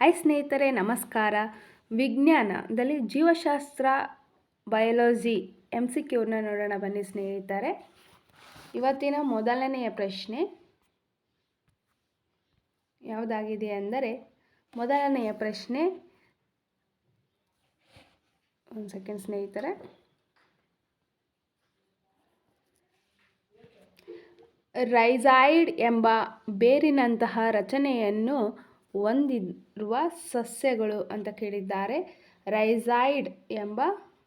Hi ಸ್ನೇಹಿತರೆ, ನಮಸ್ಕಾರ. ವಿಜ್ಞಾನದಲ್ಲಿ ಜೀವಶಾಸ್ತ್ರ, ಬಯಾಲಜಿ ಎಂ ಸಿ ಕ್ಯೂರ್ನ ನೋಡೋಣ ಬನ್ನಿ ಸ್ನೇಹಿತರೆ. ಇವತ್ತಿನ ಮೊದಲನೆಯ ಪ್ರಶ್ನೆ ಯಾವುದಾಗಿದೆ ಅಂದರೆ, ಮೊದಲನೆಯ ಪ್ರಶ್ನೆ ಒಂದು ಸೆಕೆಂಡ್ ಸ್ನೇಹಿತರೆ. ರೈಸೈಡ್ ಎಂಬ ಬೇರಿನಂತಹ ರಚನೆಯನ್ನು ಹೊಂದಿರುವ ಸಸ್ಯಗಳು ಅಂತ ಕೇಳಿದ್ದಾರೆ. ರೈಸೈಡ್ ಎಂಬ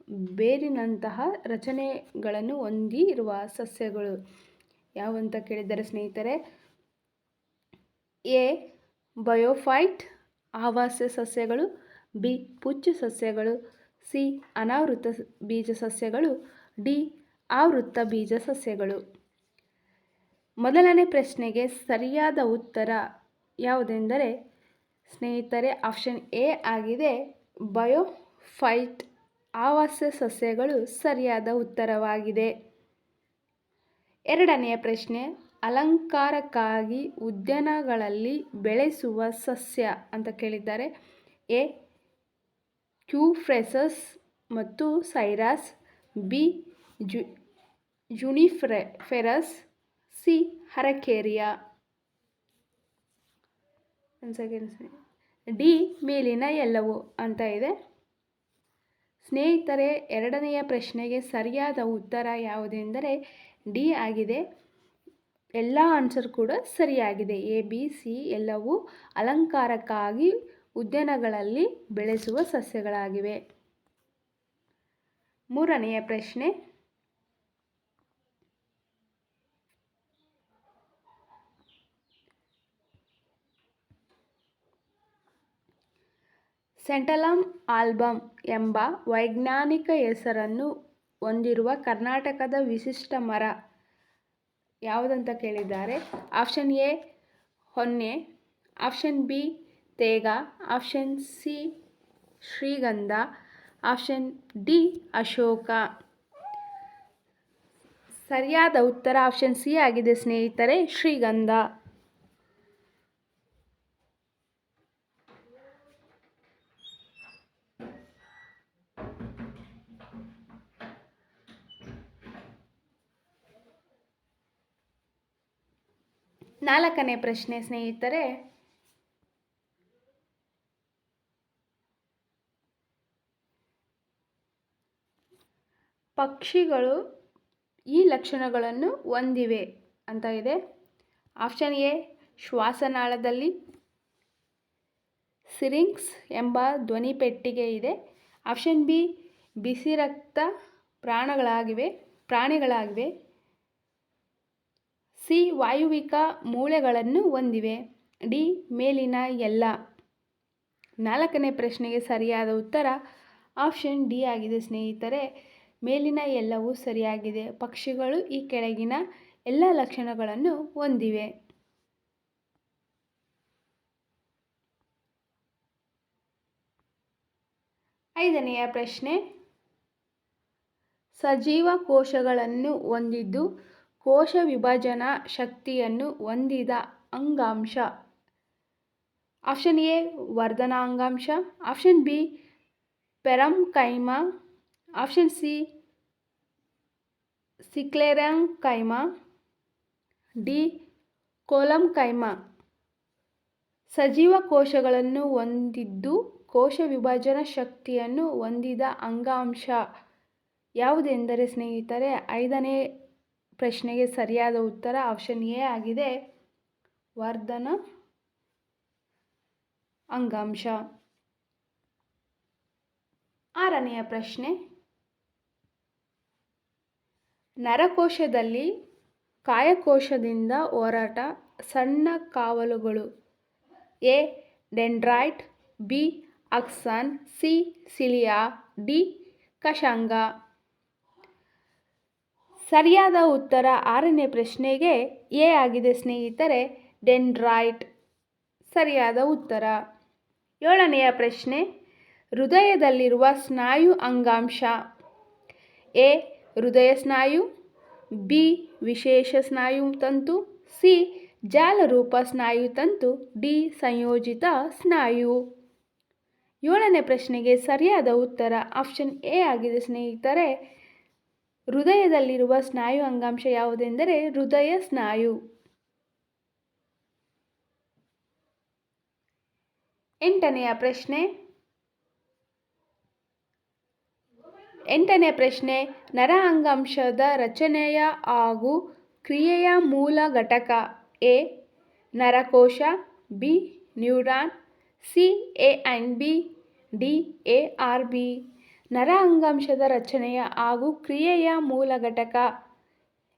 ಬೇರಿನಂತಹ ರಚನೆಗಳನ್ನು ಹೊಂದಿರುವ ಸಸ್ಯಗಳು ಯಾವಂತ ಕೇಳಿದ್ದಾರೆ ಸ್ನೇಹಿತರೆ? ಎ. ಬಯೋಫೈಟ್ ಆವಾಸ ಸಸ್ಯಗಳು, ಬಿ. ಪುಚ್ಚು ಸಸ್ಯಗಳು, ಸಿ. ಅನಾವೃತ ಬೀಜ ಸಸ್ಯಗಳು, ಡಿ. ಆವೃತ್ತ ಬೀಜ ಸಸ್ಯಗಳು. ಮೊದಲನೇ ಪ್ರಶ್ನೆಗೆ ಸರಿಯಾದ ಉತ್ತರ ಯಾವುದೆಂದರೆ ಸ್ನೇಹಿತರೆ, ಆಪ್ಷನ್ ಎ ಆಗಿದೆ. ಬಯೋಫೈಟ್ ಆವಾಸ ಸಸ್ಯಗಳು ಸರಿಯಾದ ಉತ್ತರವಾಗಿದೆ. ಎರಡನೆಯ ಪ್ರಶ್ನೆ, ಅಲಂಕಾರಕ್ಕಾಗಿ ಉದ್ಯಾನಗಳಲ್ಲಿ ಬೆಳೆಸುವ ಸಸ್ಯ ಅಂತ ಕೇಳಿದ್ದಾರೆ. ಎ, ಕ್ಯೂಫ್ರೆಸಸ್ ಮತ್ತು ಸೈರಾಸ್. ಬಿ, ಜು ಜುನಿಫ್ರೆ ಫೆರಸ್ ಸಿ, ಹರಕೇರಿಯಾ. ಒಂದು ಸೆಕೆಂಡ್ ಡಿ ಮೇಲಿನ ಎಲ್ಲವೂ ಅಂತ ಇದೆ. ಸ್ನೇಹಿತರೆ, ಎರಡನೆಯ ಪ್ರಶ್ನೆಗೆ ಸರಿಯಾದ ಉತ್ತರ ಯಾವುದೆಂದರೆ ಡಿ ಆಗಿದೆ. ಎಲ್ಲ ಆನ್ಸರ್ ಕೂಡ ಸರಿಯಾಗಿದೆ. ಎ ಬಿ ಸಿ ಎಲ್ಲವೂ ಅಲಂಕಾರಕ್ಕಾಗಿ ಉದ್ಯಾನಗಳಲ್ಲಿ ಬೆಳೆಸುವ ಸಸ್ಯಗಳಾಗಿವೆ. ಮೂರನೆಯ ಪ್ರಶ್ನೆ ಸೆಂಟಲಮ್ ಆಲ್ಬಮ್ ಎಂಬ ವೈಜ್ಞಾನಿಕ ಹೆಸರನ್ನು ಹೊಂದಿರುವ ಕರ್ನಾಟಕದ ವಿಶಿಷ್ಟ ಮರ ಯಾವುದಂತ ಕೇಳಿದ್ದಾರೆ? ಆಪ್ಷನ್ ಎ, ಹೊನ್ನೆ. ಆಪ್ಷನ್ ಬಿ, ತೇಗ. ಆಪ್ಷನ್ ಸಿ, ಶ್ರೀಗಂಧ. ಆಪ್ಷನ್ ಡಿ, ಅಶೋಕ. ಸರಿಯಾದ ಉತ್ತರ ಆಪ್ಷನ್ ಸಿ ಆಗಿದೆ ಸ್ನೇಹಿತರೆ, ಶ್ರೀಗಂಧ. ನಾಲ್ಕನೇ ಪ್ರಶ್ನೆ ಸ್ನೇಹಿತರೆ. ಪಕ್ಷಿಗಳು ಈ ಲಕ್ಷಣಗಳನ್ನು ಹೊಂದಿವೆ ಅಂತ ಇದೆ. ಆಪ್ಷನ್ ಎ, ಶ್ವಾಸನಾಳದಲ್ಲಿ ಸಿರಿಂಗ್ಸ್ ಎಂಬ ಧ್ವನಿ ಪೆಟ್ಟಿಗೆ ಇದೆ. ಆಪ್ಷನ್ ಬಿ ಬಿಸಿ ರಕ್ತ ಪ್ರಾಣಗಳಾಗಿವೆ, ಪ್ರಾಣಿಗಳಾಗಿವೆ. ಸಿ ವಾಯುವಿಕ ಮೂಳೆಗಳನ್ನು ಹೊಂದಿವೆ. ಡಿ ಮೇಲಿನ ಎಲ್ಲ. ನಾಲ್ಕನೇ ಪ್ರಶ್ನೆಗೆ ಸರಿಯಾದ ಉತ್ತರ ಆಪ್ಷನ್ ಡಿ ಆಗಿದೆ. ಸ್ನೇಹಿತರೆ, ಮೇಲಿನ ಎಲ್ಲವೂ ಸರಿಯಾಗಿದೆ. ಪಕ್ಷಿಗಳು ಈ ಕೆಳಗಿನ ಎಲ್ಲ ಲಕ್ಷಣಗಳನ್ನು ಹೊಂದಿವೆ. ಐದನೆಯ ಪ್ರಶ್ನೆ, ಸಜೀವ ಕೋಶಗಳನ್ನು ಹೊಂದಿದ್ದು ಕೋಶ ವಿಭಜನಾ ಶಕ್ತಿಯನ್ನು ಹೊಂದಿದ ಅಂಗಾಂಶ. Option A ವರ್ಧನಾಂಗಾಂಶ. Option B parenchyma. Option C sclerenchyma. D collenchyma. ಸಜೀವ ಕೋಶಗಳನ್ನು ಹೊಂದಿದ್ದು ಕೋಶ ವಿಭಜನಾ ಶಕ್ತಿಯನ್ನು ಹೊಂದಿದ ಅಂಗಾಂಶ. ಯಾವುದೆಂದರೆ ಸ್ನೇಹಿತರೆ, ಐದನೇ ಪ್ರಶ್ನೆಗೆ ಸರಿಯಾದ ಉತ್ತರ ಆಪ್ಷನ್ ಎ ಆಗಿದೆ. ವರ್ಧನ ಅಂಗಾಂಶ. ಆರನೆಯ ಪ್ರಶ್ನೆ. ನರಕೋಶದಲ್ಲಿ ಕಾಯಕೋಶದಿಂದ ಹೋರಾಟ ಸಣ್ಣ ಕಾವಲುಗಳು A. Dendrite, B. Axon, C. Cilia, D. ಕಶಾಂಗ. ಸರಿಯಾದ ಉತ್ತರ ಆರನೇ ಪ್ರಶ್ನೆಗೆ ಎ ಆಗಿದೆ, ಸ್ನೇಹಿತರೆ. ಡೆಂಡ್ರೈಟ್ ಸರಿಯಾದ ಉತ್ತರ. ಏಳನೆಯ ಪ್ರಶ್ನೆ. ಹೃದಯದಲ್ಲಿರುವ ಸ್ನಾಯು ಅಂಗಾಂಶ. ಎ, ಹೃದಯ ಸ್ನಾಯು. ಬಿ, ವಿಶೇಷ ಸ್ನಾಯು ತಂತು. ಸಿ, ಜಾಲರೂಪ ಸ್ನಾಯು ತಂತು. ಡಿ, ಸಂಯೋಜಿತ ಸ್ನಾಯು. ಏಳನೇ ಪ್ರಶ್ನೆಗೆ ಸರಿಯಾದ ಉತ್ತರ ಆಪ್ಷನ್ ಎ ಆಗಿದೆ, ಸ್ನೇಹಿತರೆ. ಹೃದಯದಲ್ಲಿರುವ ಸ್ನಾಯು ಅಂಗಾಂಶ ಯಾವುದೆಂದರೆ ಹೃದಯ ಸ್ನಾಯು. ಎಂಟನೆಯ ಪ್ರಶ್ನೆ. ಎಂಟನೇ ಪ್ರಶ್ನೆ, ನರ ಅಂಗಾಂಶದ ರಚನೆಯ ಹಾಗೂ ಕ್ರಿಯೆಯ ಮೂಲ ಘಟಕ A, ನರಕೋಶ, B, neuron, C, A and B, D, A, or, B. ನರ ಅಂಗಾಂಶದ ರಚನೆಯ ಹಾಗೂ ಕ್ರಿಯೆಯ ಮೂಲ ಘಟಕ.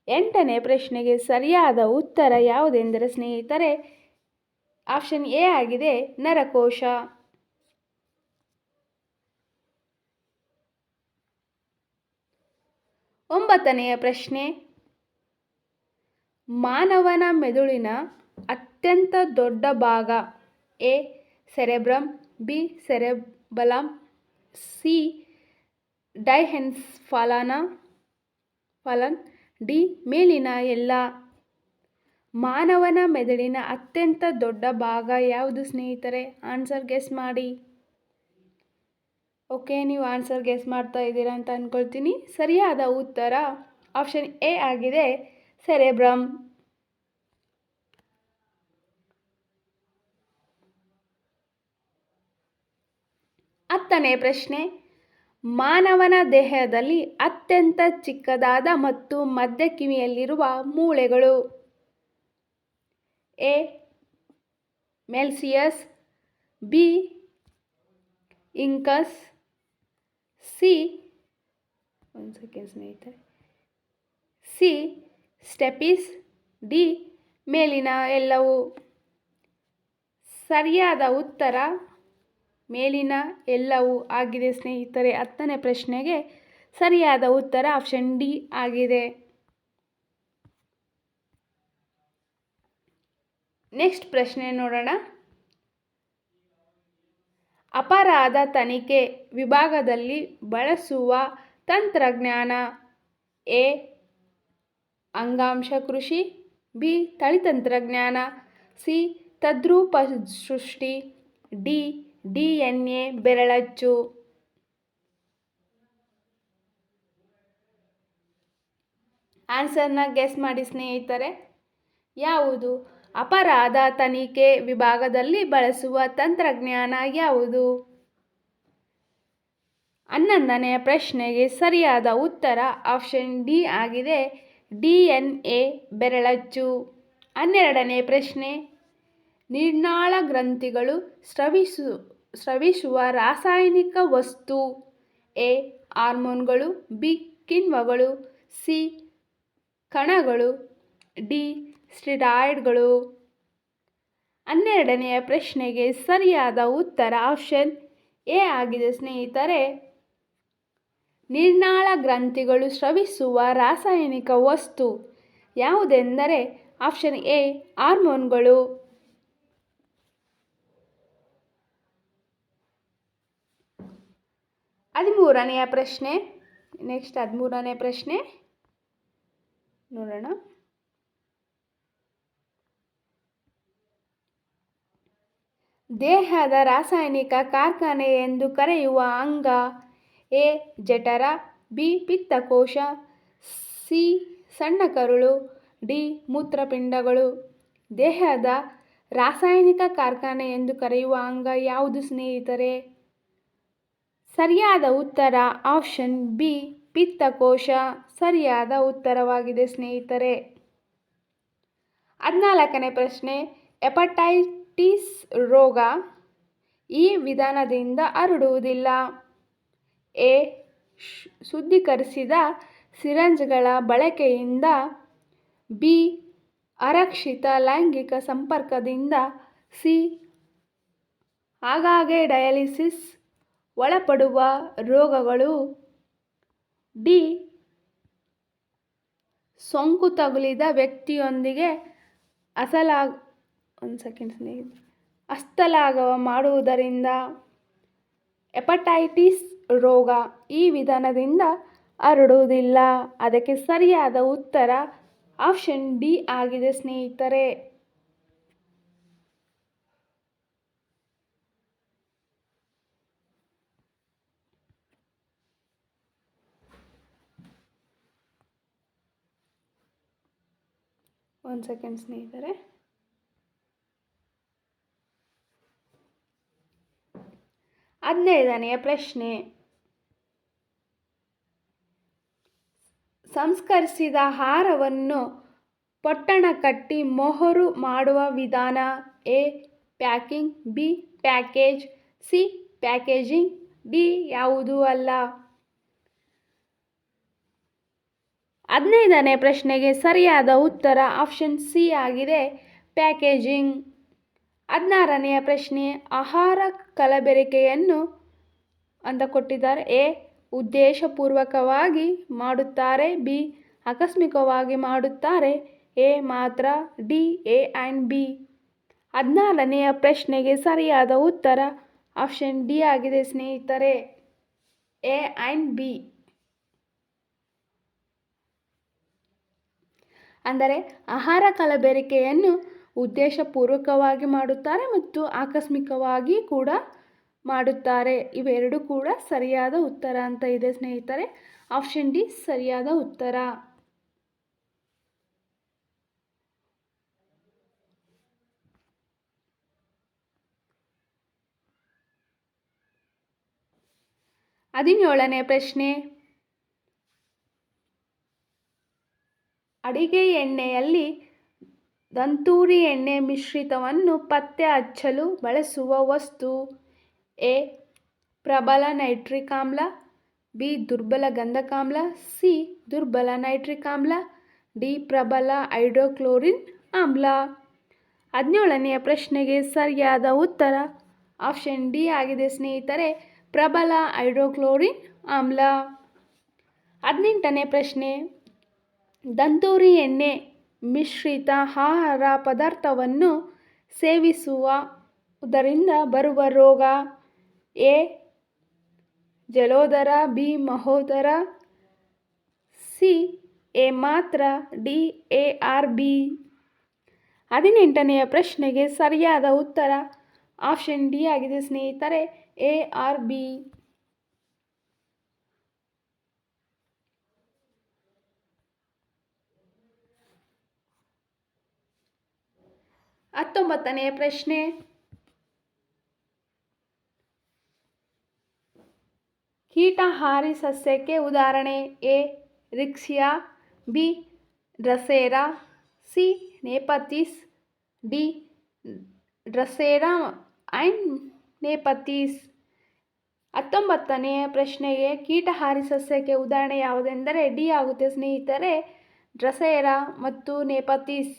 ಎಂಟನೇ ಪ್ರಶ್ನೆಗೆ ಸರಿಯಾದ ಉತ್ತರ ಯಾವುದೆಂದರೆ ಸ್ನೇಹಿತರೆ, ಆಪ್ಷನ್ ಎ ಆಗಿದೆ, ನರಕೋಶ. ಒಂಬತ್ತನೆಯ ಪ್ರಶ್ನೆ, ಮಾನವನ ಮೆದುಳಿನ ಅತ್ಯಂತ ದೊಡ್ಡ ಭಾಗ A cerebrum B cerebellum C diencephalon ಫಲನ್ D ಮೇಲಿನ ಎಲ್ಲ ಮಾನವನ ಮೆದುಳಿನ ಅತ್ಯಂತ ದೊಡ್ಡ ಭಾಗ ಯಾವುದು ಸ್ನೇಹಿತರೆ? ಆನ್ಸರ್ ಗೆಸ್ ಮಾಡಿ. ಓಕೆ, ನೀವು ಆನ್ಸರ್ ಗೆಸ್ ಮಾಡ್ತಾ ಇದ್ದೀರಾ ಅಂತ ಅಂದ್ಕೊಳ್ತೀನಿ ಸರಿಯಾದ ಉತ್ತರ ಆಪ್ಷನ್ ಎ ಆಗಿದೆ. ಸೆರೆಬ್ರಮ್. ಹತ್ತನೇ ಪ್ರಶ್ನೆ. ಮಾನವನ ದೇಹದಲ್ಲಿ ಅತ್ಯಂತ ಚಿಕ್ಕದಾದ ಮತ್ತು ಮಧ್ಯ ಕಿವಿಯಲ್ಲಿರುವ ಮೂಳೆಗಳು. A. Malleus. B. Incus. C. ಒಂದು ಸೆಕೆಂಡ್ ಸ್ನೇಹಿತರೆ. ಸಿ. ಸ್ಟೆಪಿಸ್. ಡಿ. ಮೇಲಿನ ಎಲ್ಲವೂ. ಸರಿಯಾದ ಉತ್ತರ. ಮೇಲಿನ ಎಲ್ಲವೂ ಆಗಿದೆ ಸ್ನೇಹಿತರೆ. ಹತ್ತನೇ ಪ್ರಶ್ನೆಗೆ ಸರಿಯಾದ ಉತ್ತರ ಆಪ್ಷನ್ ಡಿ ಆಗಿದೆ. ನೆಕ್ಸ್ಟ್ ಪ್ರಶ್ನೆ ನೋಡೋಣ. ಅಪರಾಧ ತನಿಖೆ ವಿಭಾಗದಲ್ಲಿ ಬಳಸುವ ತಂತ್ರಜ್ಞಾನ ಎ, ಅಂಗಾಂಶ ಕೃಷಿ, ಬಿ, ತಳಿತಂತ್ರಜ್ಞಾನ, ಸಿ ತದ್ರೂಪ ಸೃಷ್ಟಿ ಡಿ ಡಿ ಎನ್ ಎ ಬೆರಳಚ್ಚು. ಆನ್ಸರ್ನ ಗೆಸ್ ಮಾಡಿ ಸ್ನೇಹಿತರೆ, ಯಾವುದು? ಅಪರಾಧ ತನಿಖೆ ವಿಭಾಗದಲ್ಲಿ ಬಳಸುವ ತಂತ್ರಜ್ಞಾನ ಯಾವುದು? ಹನ್ನೊಂದನೆಯ ಪ್ರಶ್ನೆಗೆ ಸರಿಯಾದ ಉತ್ತರ ಆಪ್ಷನ್ ಡಿ ಆಗಿದೆ. ಡಿ ಎನ್ ಎ ಬೆರಳಚ್ಚು. ಹನ್ನೆರಡನೇ ಪ್ರಶ್ನೆ, ನಿರ್ನಾಳ ಗ್ರಂಥಿಗಳು ಸ್ರವಿಸು ಸ್ರವಿಸುವ ರಾಸಾಯನಿಕ ವಸ್ತು ಎ, ಹಾರ್ಮೋನ್ಗಳು, ಬಿ, ಕಿಣ್ವಗಳು, ಸಿ, ಕಣಗಳು, ಡಿ, ಸ್ಟಿರಾಯ್ಡ್ಗಳು. ಹನ್ನೆರಡನೆಯ ಪ್ರಶ್ನೆಗೆ ಸರಿಯಾದ ಉತ್ತರ ಆಪ್ಷನ್ ಎ ಆಗಿದೆ, ಸ್ನೇಹಿತರೆ. ನಿರ್ನಾಳ ಗ್ರಂಥಿಗಳು ಸ್ರವಿಸುವ ರಾಸಾಯನಿಕ ವಸ್ತು ಯಾವುದೆಂದರೆ ಆಪ್ಷನ್ ಎ, ಹಾರ್ಮೋನ್ಗಳು. ಹದಿಮೂರನೆಯ ಪ್ರಶ್ನೆ. ನೆಕ್ಸ್ಟ್ ಹದಿಮೂರನೇ ಪ್ರಶ್ನೆ. ನೋಡೋಣ. ದೇಹದ ರಾಸಾಯನಿಕ ಕಾರ್ಖಾನೆ ಎಂದು ಕರೆಯುವ ಅಂಗ ಎ, ಜಠರ, ಬಿ, ಪಿತ್ತಕೋಶ, ಸಿ ಸಣ್ಣ ಕರುಳು ಡಿ, ಮೂತ್ರಪಿಂಡಗಳು. ದೇಹದ ರಾಸಾಯನಿಕ ಕಾರ್ಖಾನೆ ಎಂದು ಕರೆಯುವ ಅಂಗ ಯಾವುದು ಸ್ನೇಹಿತರೆ? ಸರಿಯಾದ ಉತ್ತರ ಆಪ್ಷನ್ ಬಿ, ಪಿತ್ತಕೋಶ. ಸರಿಯಾದ ಉತ್ತರವಾಗಿದೆ ಸ್ನೇಹಿತರೆ. ಹದಿನಾಲ್ಕನೇ ಪ್ರಶ್ನೆ ಎಪಟೈಟಿಸ್ ರೋಗ ಈ ವಿಧಾನದಿಂದ ಹರಡುವುದಿಲ್ಲ. ಎ ಶುದ್ಧೀಕರಿಸಿದ ಸಿರಂಜ್ಗಳ ಬಳಕೆಯಿಂದ. ಬಿ, ಅರಕ್ಷಿತ ಲೈಂಗಿಕ ಸಂಪರ್ಕದಿಂದ. ಸಿ, ಆಗಾಗ್ಗೆ ಡಯಾಲಿಸಿಸ್ ಒಳಪಡುವ ರೋಗಗಳು ಡಿ ಸೋಂಕು ತಗುಲಿದ ವ್ಯಕ್ತಿಯೊಂದಿಗೆ ಅಸಲಾಗ್, ಒಂದು ಸೆಕೆಂಡ್ ಸ್ನೇಹಿತರೆ ಹಸ್ತಲಾಘವ ಮಾಡುವುದರಿಂದ ಹೆಪಟೈಟಿಸ್ ರೋಗ ಈ ವಿಧಾನದಿಂದ ಹರಡುವುದಿಲ್ಲ. ಅದಕ್ಕೆ ಸರಿಯಾದ ಉತ್ತರ ಆಪ್ಷನ್ ಡಿ ಆಗಿದೆ ಸ್ನೇಹಿತರೆ. ಒಂದು ಸೆಕೆಂಡ್ ಸ್ನೇಹಿತರೆ. ಹದಿನೈದನೆಯ ಪ್ರಶ್ನೆ. ಸಂಸ್ಕರಿಸಿದ ಆಹಾರವನ್ನು ಪೊಟ್ಟಣ ಕಟ್ಟಿ ಮೊಹರು ಮಾಡುವ ವಿಧಾನ A, packing, B, package, C, packaging, D, ಯಾವುದೂ ಅಲ್ಲ. ಹದಿನೈದನೇ ಪ್ರಶ್ನೆಗೆ ಸರಿಯಾದ ಉತ್ತರ ಆಪ್ಷನ್ ಸಿ ಆಗಿದೆ. ಪ್ಯಾಕೇಜಿಂಗ್. ಹದಿನಾರನೆಯ ಪ್ರಶ್ನೆ, ಆಹಾರ ಕಲಬೆರಕೆಯನ್ನು ಅಂತ ಕೊಟ್ಟಿದ್ದಾರೆ. ಎ, ಉದ್ದೇಶಪೂರ್ವಕವಾಗಿ ಮಾಡುತ್ತಾರೆ. ಬಿ, ಆಕಸ್ಮಿಕವಾಗಿ ಮಾಡುತ್ತಾರೆ. ಎ, ಮಾತ್ರ. D, A and B. ಹದಿನಾರನೆಯ ಪ್ರಶ್ನೆಗೆ ಸರಿಯಾದ ಉತ್ತರ ಆಪ್ಷನ್ ಡಿ ಆಗಿದೆ ಸ್ನೇಹಿತರೆ. A and B. ಅಂದರೆ ಆಹಾರ ಕಲಬೆರಕೆಯನ್ನು ಉದ್ದೇಶಪೂರ್ವಕವಾಗಿ ಮಾಡುತ್ತಾರೆ ಮತ್ತು ಆಕಸ್ಮಿಕವಾಗಿ ಕೂಡ ಮಾಡುತ್ತಾರೆ. ಇವೆರಡು ಕೂಡ ಸರಿಯಾದ ಉತ್ತರ ಅಂತ ಇದೆ ಸ್ನೇಹಿತರೆ. ಆಪ್ಷನ್ ಡಿ, ಸರಿಯಾದ ಉತ್ತರ. ಹದಿನೇಳನೇ ಪ್ರಶ್ನೆ. ಅಡಿಗೆ ಎಣ್ಣೆಯಲ್ಲಿ ದಂತೂರಿ ಎಣ್ಣೆ ಮಿಶ್ರಿತವನ್ನು ಪತ್ತೆ ಹಚ್ಚಲು ಬಳಸುವ ವಸ್ತು ಎ. ಪ್ರಬಲ ನೈಟ್ರಿಕ್ ಆಮ್ಲ, ಬಿ. ದುರ್ಬಲ ಗಂಧಕಾಮ್ಲ, ಸಿ. ದುರ್ಬಲ ನೈಟ್ರಿಕ್ ಆಮ್ಲ, ಡಿ. ಪ್ರಬಲ ಹೈಡ್ರೋಕ್ಲೋರಿನ್ ಆಮ್ಲ. ಹದಿನೇಳನೆಯ ಪ್ರಶ್ನೆಗೆ ಸರಿಯಾದ ಉತ್ತರ ಆಪ್ಷನ್ ಡಿ ಆಗಿದೆ, ಸ್ನೇಹಿತರೆ. ಪ್ರಬಲ ಹೈಡ್ರೋಕ್ಲೋರಿನ್ ಆಮ್ಲ. ಹದಿನೆಂಟನೇ ಪ್ರಶ್ನೆ. ದಂತೂರಿ ಎಣ್ಣೆ ಮಿಶ್ರಿತ ಆಹಾರ ಪದಾರ್ಥವನ್ನು ಸೇವಿಸುವುದರಿಂದ ಬರುವ ರೋಗ ಎ, ಜಲೋದರ, ಬಿ, ಮಹೋದರ, ಸಿ, ಎ ಮಾತ್ರ, ಡಿ, ಎ, ಆರ್, ಬಿ. ಹದಿನೆಂಟನೆಯ ಪ್ರಶ್ನೆಗೆ ಸರಿಯಾದ ಉತ್ತರ ಆಪ್ಷನ್ ಡಿ ಆಗಿದೆ ಸ್ನೇಹಿತರೆ, ಎ, ಆರ್, ಬಿ. ಹತ್ತೊಂಬತ್ತನೆಯ ಪ್ರಶ್ನೆ. ಕೀಟಹಾರಿ ಸಸ್ಯಕ್ಕೆ ಉದಾಹರಣೆ A, riccia, B, drosera, C nepenthes D, drosera and nepenthes ಹತ್ತೊಂಬತ್ತನೆಯ ಪ್ರಶ್ನೆಗೆ ಕೀಟಹಾರಿ ಸಸ್ಯಕ್ಕೆ ಉದಾಹರಣೆ ಯಾವುದೆಂದರೆ ಡಿ ಆಗುತ್ತೆ ಸ್ನೇಹಿತರೆ, ಡ್ರಸೇರಾ ಮತ್ತು ನೇಪಥಿಸ್.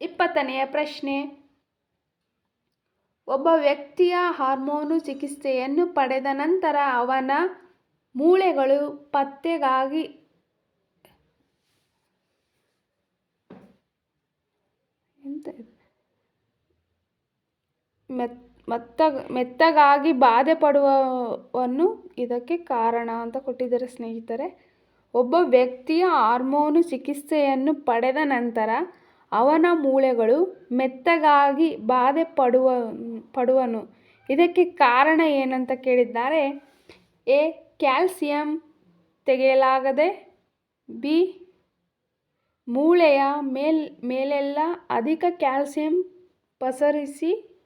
ಇಪ್ಪತ್ತನೆಯ ಪ್ರಶ್ನೆ ಒಬ್ಬ ವ್ಯಕ್ತಿಯ ಹಾರ್ಮೋನು ಚಿಕಿತ್ಸೆಯನ್ನು ಪಡೆದ ನಂತರ ಅವನ ಮೂಳೆಗಳು ಪತ್ತೆಗಾಗಿ ಎಂತ ಇದು? ಮೆತ್ ಮತ್ತಗ ಮೆತ್ತಗಾಗಿ ಬಾಧೆ ಪಡುವವನ್ನು ಇದಕ್ಕೆ ಕಾರಣ ಅಂತ ಕೊಟ್ಟಿದ್ದಾರೆ ಸ್ನೇಹಿತರೆ ಒಬ್ಬ ವ್ಯಕ್ತಿಯ ಹಾರ್ಮೋನು ಚಿಕಿತ್ಸೆಯನ್ನು ಪಡೆದ ನಂತರ ಅವನ ಮೂಳೆಗಳು ಮೆತ್ತಗಾಗಿ ಬಾಧೆ ಪಡುವ, ಪಡುವನು. ಇದಕ್ಕೆ ಕಾರಣ ಏನಂತ ಕೇಳಿದ್ದಾರೆ? ಎ. ಕ್ಯಾಲ್ಸಿಯಂ ತೆಗೆಯಲಾಗದೆ, ಬಿ. ಮೂಳೆಯ ಮೇಲ್, ಮೇಲೆಲ್ಲ ಅಧಿಕ ಕ್ಯಾಲ್ಸಿಯಂ ಪಸರಿಸಿ,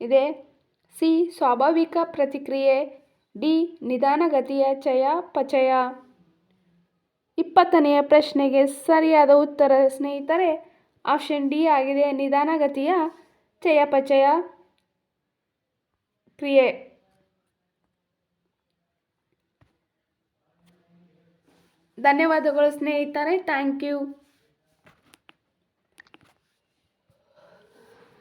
ಇದೆ. ಸಿ. ಸ್ವಾಭಾವಿಕ ಪ್ರತಿಕ್ರಿಯೆ, ಡಿ. ನಿಧಾನಗತಿಯ ಚಯಾಪಚಯ ಇಪ್ಪತ್ತನೆಯ ಪ್ರಶ್ನೆಗೆ ಸರಿಯಾದ ಉತ್ತರ ಸ್ನೇಹಿತರೆ ಆಪ್ಷನ್ ಡಿ ಆಗಿದೆ. ನಿಧಾನಗತಿಯ ಚಯಾಪಚಯ ಕ್ರಿಯೆ. ಧನ್ಯವಾದಗಳು ಸ್ನೇಹಿತರೆ. Thank you.